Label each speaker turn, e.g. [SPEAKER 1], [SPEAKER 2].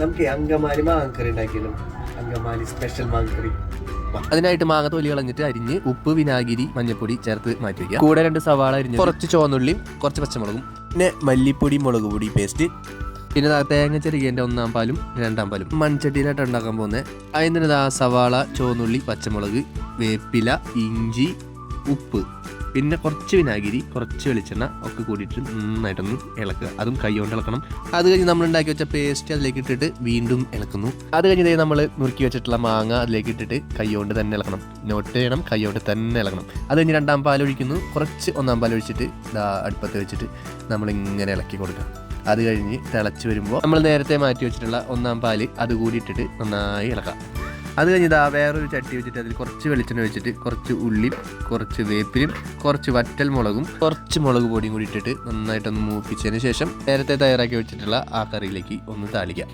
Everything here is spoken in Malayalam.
[SPEAKER 1] നമുക്ക് അങ്കമാലി മാങ്ങക്കറി ഉണ്ടാക്കിയാലും അങ്കമാലി സ്പെഷ്യൽ മാങ്ങക്കറി.
[SPEAKER 2] അതിനായിട്ട് മാങ്ങ തൊലി കളഞ്ഞിട്ട് അരിഞ്ഞ് ഉപ്പ് വിനാഗിരി മഞ്ഞപ്പൊടി ചേർത്ത് മാറ്റി വയ്ക്കുക. കൂടെ രണ്ട് സവാള അരിഞ്ഞ് കുറച്ച് ചുവന്നുള്ളിയും കുറച്ച് പച്ചമുളകും. പിന്നെ മല്ലിപ്പൊടി മുളക് പൊടി പേസ്റ്റ് പിന്നെ തേങ്ങ ചെറുകേന്റെ ഒന്നാം പാലും രണ്ടാം പാലും. മൺചട്ടിയിലായിട്ട് ഉണ്ടാക്കാൻ പോകുന്നത് അതിന് സവാള ചുവന്നുള്ളി പച്ചമുളക് വേപ്പില ഇഞ്ചി ഉപ്പ്. പിന്നെ കുറച്ച് വിനാഗിരി കുറച്ച് വെളിച്ചെണ്ണ ഒക്കെ കൂടിയിട്ട് നന്നായിട്ടൊന്ന് ഇളക്കുക. അതും കൈ കൊണ്ട് ഇളക്കണം. അത് കഴിഞ്ഞ് നമ്മൾ ഉണ്ടാക്കി വെച്ച പേസ്റ്റ് അതിലേക്ക് ഇട്ടിട്ട് വീണ്ടും ഇളക്കുന്നു. അത് കഴിഞ്ഞ് നമ്മൾ നുറുക്കി വെച്ചിട്ടുള്ള മാങ്ങ അതിലേക്ക് ഇട്ടിട്ട് കൈ കൊണ്ട് തന്നെ ഇളക്കണം. നോട്ട് ചെയ്യണം കൈ കൊണ്ട് തന്നെ ഇളക്കണം. അത് കഴിഞ്ഞ് രണ്ടാം പാൽ ഒഴിക്കുന്നു. കുറച്ച് ഒന്നാം പാൽ ഒഴിച്ചിട്ട് അടുപ്പത്ത് വെച്ചിട്ട് നമ്മൾ ഇങ്ങനെ ഇളക്കി കൊടുക്കുക. അത് കഴിഞ്ഞ് തിളച്ച് വരുമ്പോൾ നമ്മൾ നേരത്തെ മാറ്റി വെച്ചിട്ടുള്ള ഒന്നാം പാൽ അത് കൂടി ഇട്ടിട്ട് നന്നായി ഇളക്കാം. അത് കഴിഞ്ഞ് ഇതാ വേറൊരു ചട്ടി വെച്ചിട്ട് അതിൽ കുറച്ച് വെളിച്ചെണ്ണ വെച്ചിട്ട് കുറച്ച് ഉള്ളിയും കുറച്ച് വേപ്പിലും കുറച്ച് വറ്റൽ മുളകും കുറച്ച് മുളക് പൊടിയും കൂടി ഇട്ടിട്ട് നന്നായിട്ടൊന്ന് മൂപ്പിച്ചതിന് ശേഷം നേരത്തെ തയ്യാറാക്കി വെച്ചിട്ടുള്ള ആ കറിയിലേക്ക് ഒന്ന് താളിക്കാം.